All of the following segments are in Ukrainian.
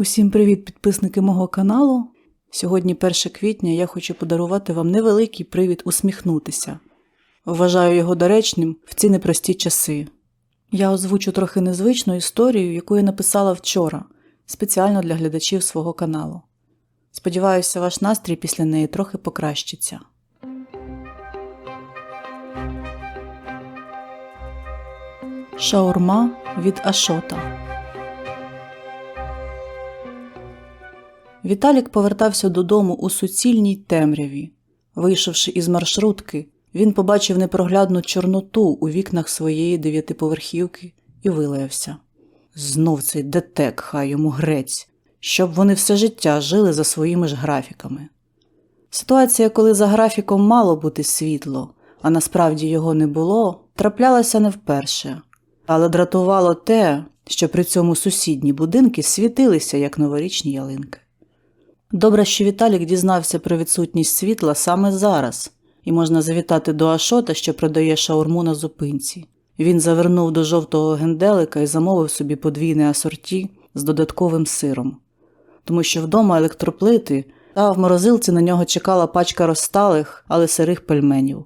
Усім привіт, підписники мого каналу. Сьогодні 1 квітня я хочу подарувати вам невеликий привід усміхнутися. Вважаю його доречним в ці непрості часи. Я озвучу трохи незвичну історію, яку я написала вчора, спеціально для глядачів свого каналу. Сподіваюся, ваш настрій після неї трохи покращиться. Шаурма від Ашота. Віталік повертався додому у суцільній темряві. Вийшовши із маршрутки, він побачив непроглядну чорноту у вікнах своєї дев'ятиповерхівки і вилаявся. Знов цей детек, хай йому грець, щоб вони все життя жили за своїми ж графіками. Ситуація, коли за графіком мало бути світло, а насправді його не було, траплялася не вперше. Але дратувало те, що при цьому сусідні будинки світилися, як новорічні ялинки. Добре, що Віталік дізнався про відсутність світла саме зараз, і можна завітати до Ашота, що продає шаурму на зупинці. Він завернув до жовтого генделика і замовив собі подвійне асорті з додатковим сиром, тому що вдома електроплити, а в морозилці на нього чекала пачка розсталих, але сирих пельменів.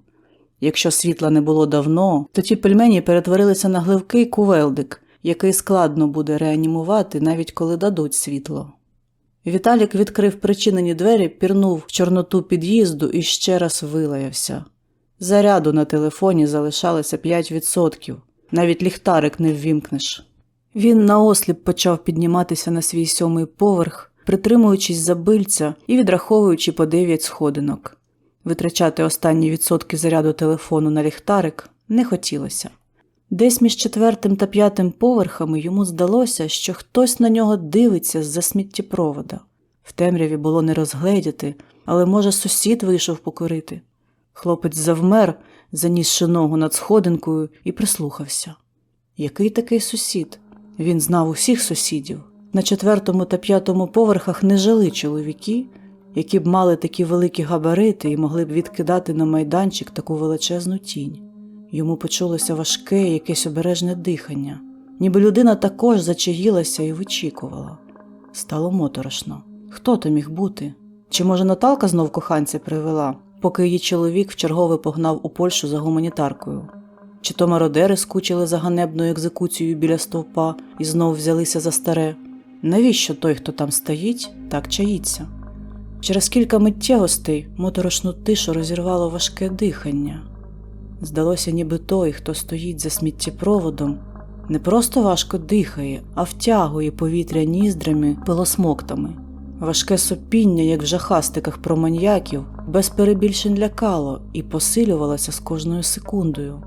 Якщо світла не було давно, то ті пельмені перетворилися на гливкий кувелдик, який складно буде реанімувати, навіть коли дадуть світло. Віталік відкрив причинені двері, пірнув в чорноту під'їзду і ще раз вилаявся. Заряду на телефоні залишалося 5%, навіть ліхтарик не ввімкнеш. Він наосліп почав підніматися на свій сьомий поверх, притримуючись за бильця і відраховуючи по 9 сходинок. Витрачати останні відсотки заряду телефону на ліхтарик не хотілося. Десь між четвертим та п'ятим поверхами йому здалося, що хтось на нього дивиться з-за сміттєпровода. В темряві було не розгледіти, але, може, сусід вийшов покурити. Хлопець завмер, занісши ногу над сходинкою, і прислухався. Який такий сусід? Він знав усіх сусідів. На четвертому та п'ятому поверхах не жили чоловіки, які б мали такі великі габарити і могли б відкидати на майданчик таку величезну тінь. Йому почулося важке, якесь обережне дихання, ніби людина також зачаїлася і вичікувала. Стало моторошно. Хто то міг бути? Чи може Наталка знов коханця привела, поки її чоловік вчергове погнав у Польщу за гуманітаркою? Чи то мародери скучили за ганебною екзекуцією біля стовпа і знов взялися за старе? Навіщо той, хто там стоїть, так чаїться? Через кілька миттєвостей моторошну тишу розірвало важке дихання. Здалося, ніби той, хто стоїть за сміттєпроводом, не просто важко дихає, а втягує повітря ніздрами, пилосмоктами. Важке сопіння, як в жахастиках про маньяків, без перебільшень лякало і посилювалося з кожною секундою.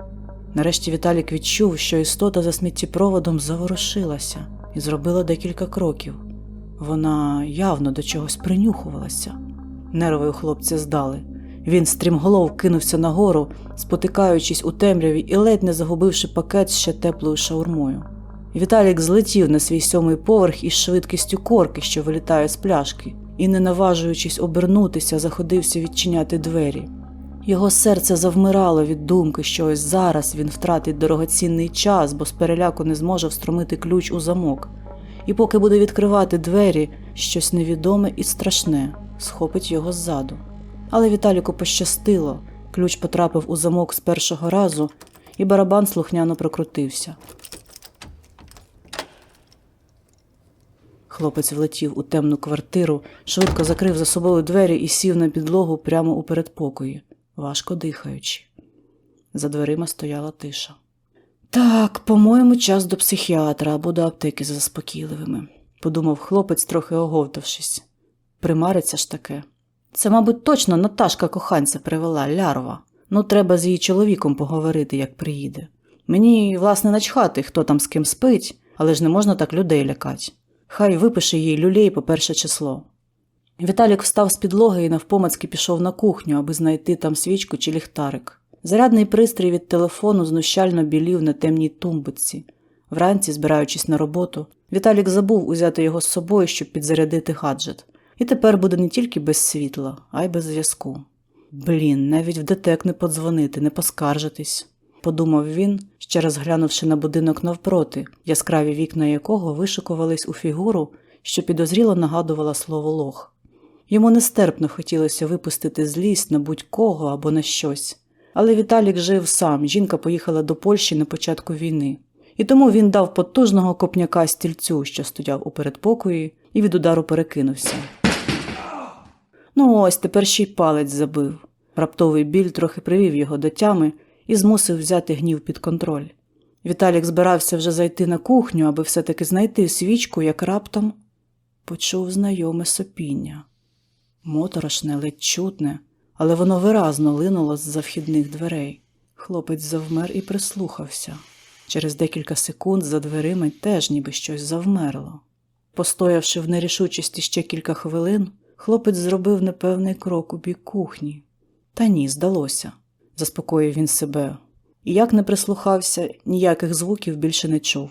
Нарешті Віталік відчув, що істота за сміттєпроводом заворушилася і зробила декілька кроків. Вона явно до чогось принюхувалася. Нерви у хлопця здали. Він стрімголов кинувся нагору, спотикаючись у темряві і ледь не загубивши пакет ще теплою шаурмою. Віталік злетів на свій сьомий поверх із швидкістю корки, що вилітає з пляшки, і, не наважуючись обернутися, заходився відчиняти двері. Його серце завмирало від думки, що ось зараз він втратить дорогоцінний час, бо з переляку не зможе встромити ключ у замок. І поки буде відкривати двері, щось невідоме і страшне схопить його ззаду. Але Віталіку пощастило, ключ потрапив у замок з першого разу, і барабан слухняно прокрутився. Хлопець влетів у темну квартиру, швидко закрив за собою двері і сів на підлогу прямо у передпокої, важко дихаючи. За дверима стояла тиша. Так, по-моєму, час до психіатра або до аптеки з заспокійливими, подумав хлопець, трохи оговтавшись. Примариться ж таке. Це, мабуть, точно Наташка коханця привела лярва. Ну, треба з її чоловіком поговорити, як приїде. Мені, власне, начхати, хто там з ким спить, але ж не можна так людей лякати. Хай випише їй люлей по перше число. Віталік встав з підлоги і навпомацьки пішов на кухню, аби знайти там свічку чи ліхтарик. Зарядний пристрій від телефону знущально білів на темній тумбочці. Вранці, збираючись на роботу, Віталік забув узяти його з собою, щоб підзарядити гаджет. І тепер буде не тільки без світла, а й без зв'язку. Блін, навіть в детек не подзвонити, не поскаржитись, подумав він, ще раз глянувши на будинок навпроти, яскраві вікна якого вишикувались у фігуру, що підозріло нагадувала слово лох. Йому нестерпно хотілося випустити злість на будь-кого або на щось. Але Віталік жив сам, жінка поїхала до Польщі на початку війни. І тому він дав потужного копняка стільцю, що стояв у передпокої, і від удару перекинувся. Ну ось тепер ще й палець забив. Раптовий біль трохи привів його до тями і змусив взяти гнів під контроль. Віталік збирався вже зайти на кухню, аби все-таки знайти свічку, як раптом почув знайоме сопіння. Моторошне, ледь чутне, але воно виразно линуло з-за вхідних дверей. Хлопець завмер і прислухався. Через декілька секунд за дверима теж ніби щось завмерло. Постоявши в нерішучості ще кілька хвилин, хлопець зробив непевний крок у бік кухні. Та ні, здалося, заспокоїв він себе, і як не прислухався, ніяких звуків більше не чув.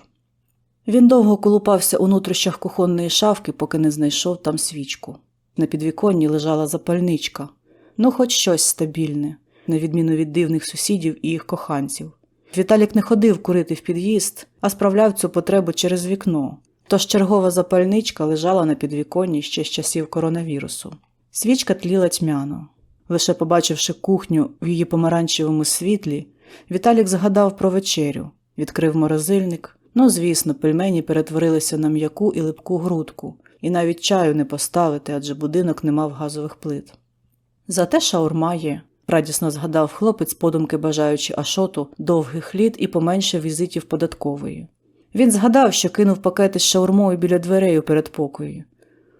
Він довго колупався у нутрощах кухонної шафки, поки не знайшов там свічку. На підвіконні лежала запальничка, ну хоч щось стабільне, на відміну від дивних сусідів і їх коханців. Віталік не ходив курити в під'їзд, а справляв цю потребу через вікно. Тож чергова запальничка лежала на підвіконні ще з часів коронавірусу. Свічка тліла тьмяно. Лише побачивши кухню в її помаранчевому світлі, Віталік згадав про вечерю, відкрив морозильник. Ну, звісно, пельмені перетворилися на м'яку і липку грудку, і навіть чаю не поставити, адже будинок не мав газових плит. Зате шаурма є, радісно згадав хлопець, подумки бажаючи Ашоту довгих літ і поменше візитів податкової. Він згадав, що кинув пакети з шаурмою біля дверей у передпокої.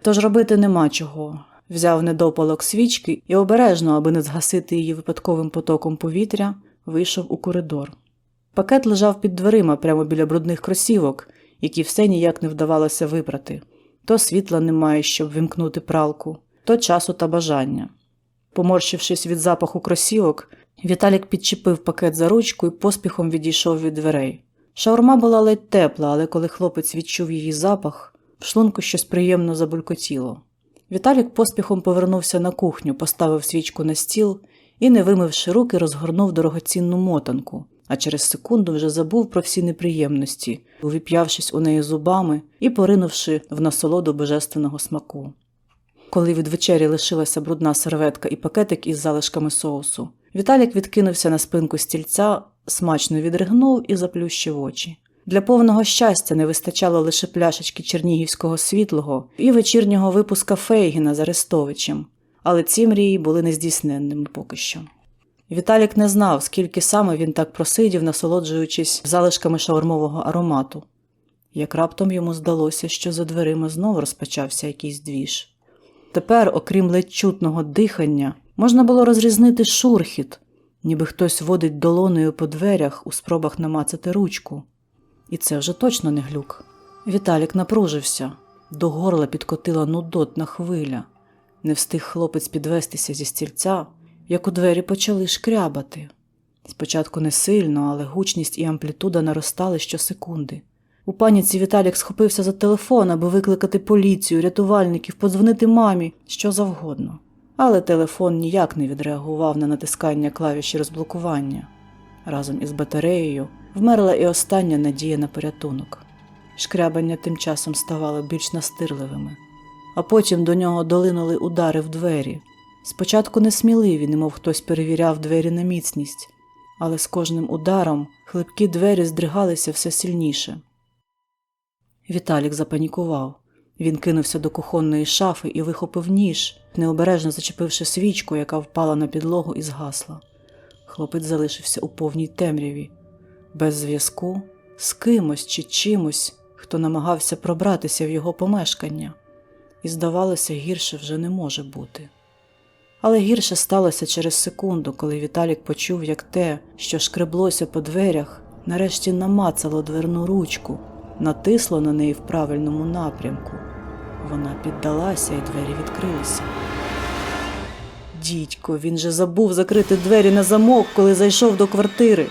Тож робити нема чого. Взяв недопалок свічки і обережно, аби не згасити її випадковим потоком повітря, вийшов у коридор. Пакет лежав під дверима прямо біля брудних кросівок, які все ніяк не вдавалося випрати. То світла немає, щоб вимкнути пралку, то часу та бажання. Поморщившись від запаху кросівок, Віталік підчепив пакет за ручку і поспіхом відійшов від дверей. Шаурма була ледь тепла, але коли хлопець відчув її запах, в шлунку щось приємно забулькотіло. Віталік поспіхом повернувся на кухню, поставив свічку на стіл і, не вимивши руки, розгорнув дорогоцінну мотанку, а через секунду вже забув про всі неприємності, увіп'явшись у неї зубами і поринувши в насолоду божественного смаку. Коли від вечері лишилася брудна серветка і пакетик із залишками соусу, Віталік відкинувся на спинку стільця, смачно відригнув і заплющив очі. Для повного щастя не вистачало лише пляшечки чернігівського світлого і вечірнього випуска Фейгіна з Арестовичем, але ці мрії були нездійсненними поки що. Віталік не знав, скільки саме він так просидів, насолоджуючись залишками шаурмового аромату. Як раптом йому здалося, що за дверима знову розпочався якийсь двіж. Тепер, окрім ледь чутного дихання, можна було розрізнити шурхіт, ніби хтось водить долоною по дверях у спробах намацати ручку. І це вже точно не глюк. Віталік напружився, до горла підкотила нудотна хвиля. Не встиг хлопець підвестися зі стільця, як у двері почали шкрябати. Спочатку не сильно, але гучність і амплітуда наростали щосекунди. У паніці Віталік схопився за телефон, аби викликати поліцію, рятувальників, подзвонити мамі, що завгодно. Але телефон ніяк не відреагував на натискання клавіші розблокування. Разом із батареєю вмерла і остання надія на порятунок. Шкрябання тим часом ставало більш настирливими, а потім до нього долинули удари в двері. Спочатку несміливі, немов хтось перевіряв двері на міцність, але з кожним ударом хлипкі двері здригалися все сильніше. Віталік запанікував. Він кинувся до кухонної шафи і вихопив ніж, необережно зачепивши свічку, яка впала на підлогу і згасла. Хлопець залишився у повній темряві, без зв'язку, з кимось чи чимось, хто намагався пробратися в його помешкання, і, здавалося, гірше вже не може бути. Але гірше сталося через секунду, коли Віталік почув, як те, що шкреблося по дверях, нарешті намацало дверну ручку, натисло на неї в правильному напрямку. Вона піддалася, і двері відкрилися. Дідько, він же забув закрити двері на замок, коли зайшов до квартири.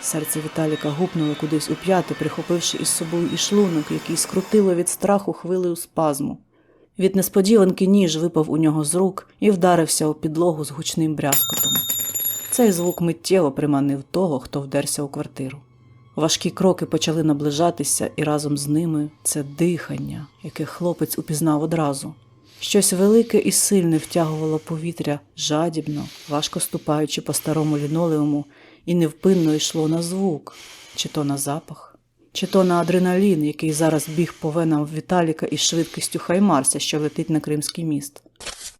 Серце Віталіка гупнуло кудись у п'яти, прихопивши із собою і шлунок, який скрутило від страху хвилею спазму. Від несподіванки ніж випав у нього з рук і вдарився у підлогу з гучним брязкотом. Цей звук миттєво приманив того, хто вдерся у квартиру. Важкі кроки почали наближатися, і разом з ними це дихання, яке хлопець упізнав одразу. Щось велике і сильне втягувало повітря жадібно, важко ступаючи по старому лінолеуму, і невпинно йшло на звук, чи то на запах, чи то на адреналін, який зараз біг по венам Віталіка із швидкістю Хаймарса, що летить на Кримський міст.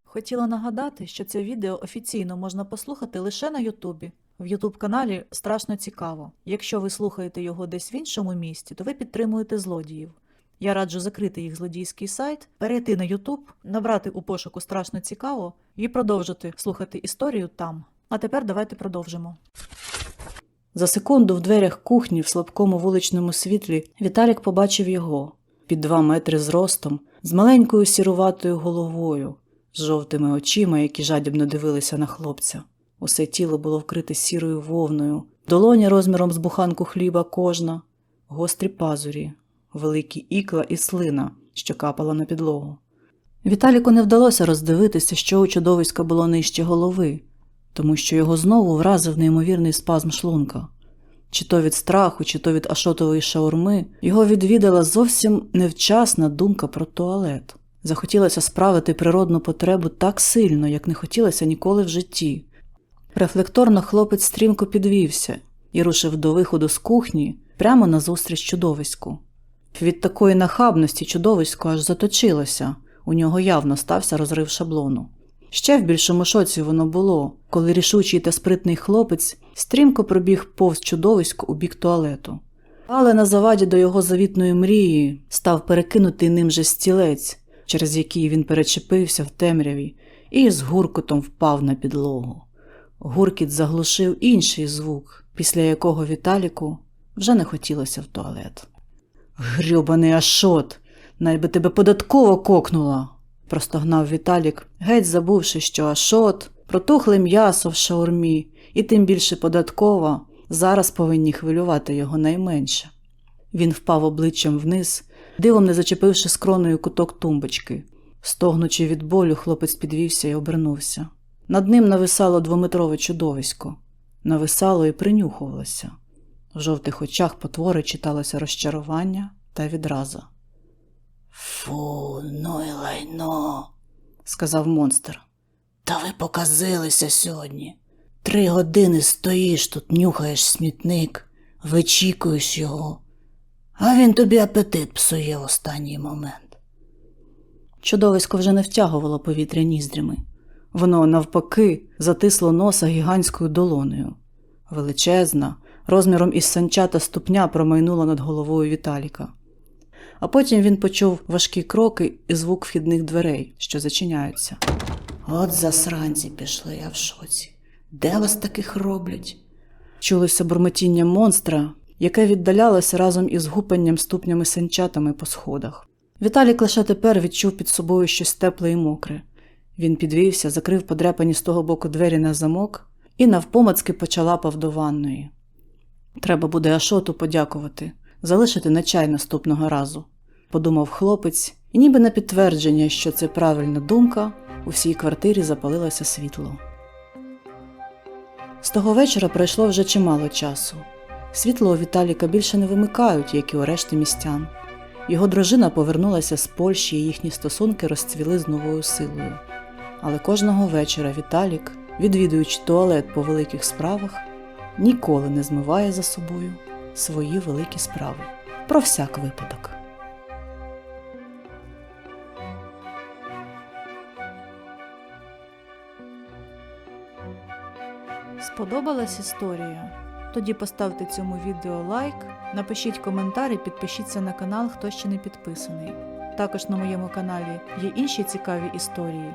Хотіла нагадати, що це відео офіційно можна послухати лише на Ютубі. В Ютуб каналі страшно цікаво. Якщо ви слухаєте його десь в іншому місті, то ви підтримуєте злодіїв. Я раджу закрити їх злодійський сайт, перейти на Ютуб, набрати у пошуку страшно цікаво і продовжити слухати історію там. А тепер давайте продовжимо. За секунду в дверях кухні в слабкому вуличному світлі Віталік побачив його під два метри зростом, з маленькою сіруватою головою, з жовтими очима, які жадібно дивилися на хлопця. Усе тіло було вкрите сірою вовною, долоня розміром з буханку хліба кожна, гострі пазурі, великі ікла і слина, що капала на підлогу. Віталіку не вдалося роздивитися, що у чудовиська було нижче голови, тому що його знову вразив неймовірний спазм шлунка. Чи то від страху, чи то від ашотової шаурми, його відвідала зовсім невчасна думка про туалет. Захотілося справити природну потребу так сильно, як не хотілося ніколи в житті. Рефлекторно хлопець стрімко підвівся і рушив до виходу з кухні прямо назустріч чудовиську. Від такої нахабності чудовисько аж заточилося, у нього явно стався розрив шаблону. Ще в більшому шоці воно було, коли рішучий та спритний хлопець стрімко пробіг повз чудовисько у бік туалету. Але на заваді до його завітної мрії став перекинутий ним же стілець, через який він перечепився в темряві і з гуркотом впав на підлогу. Гуркіт заглушив інший звук, після якого Віталіку вже не хотілося в туалет. Грьобаний Ашот, найби тебе податково кокнула, простогнав Віталік, геть забувши, що Ашот, протухле м'ясо в шаурмі, і тим більше податкова, зараз повинні хвилювати його найменше. Він впав обличчям вниз, дивом не зачепивши скроною куток тумбочки. Стогнучи від болю, хлопець підвівся і обернувся. Над ним нависало двометрове чудовисько, нависало і принюхувалося. В жовтих очах потвори читалося розчарування та відраза. Фу, ну і лайно, сказав монстр. Та ви показилися сьогодні. Три години стоїш тут, нюхаєш смітник, вичікуєш його, а він тобі апетит псує в останній момент. Чудовисько вже не втягувало повітря ніздрями. Воно, навпаки, затисло носа гігантською долонею. Величезна, розміром із санчата ступня промайнула над головою Віталіка. А потім він почув важкі кроки і звук вхідних дверей, що зачиняються. От засранці пішли, я в шоці. Де вас таких роблять? Чулося бурмотіння монстра, яке віддалялося разом із гупанням ступнями санчатами по сходах. Віталік лише тепер відчув під собою щось тепле і мокре. Він підвівся, закрив подряпані з того боку двері на замок і навпомацки почалапав до ванної. Треба буде Ашоту подякувати, залишити на чай наступного разу, подумав хлопець, і ніби на підтвердження, що це правильна думка, у всій квартирі запалилося світло. З того вечора пройшло вже чимало часу. Світло у Віталіка більше не вимикають, як і у решти містян. Його дружина повернулася з Польщі, і їхні стосунки розцвіли з новою силою. Але кожного вечора Віталік, відвідуючи туалет по великих справах, ніколи не змиває за собою свої великі справи про всяк випадок. Сподобалась історія? Тоді поставте цьому відео лайк, напишіть коментар і підпишіться на канал, хто ще не підписаний. Також на моєму каналі є інші цікаві історії.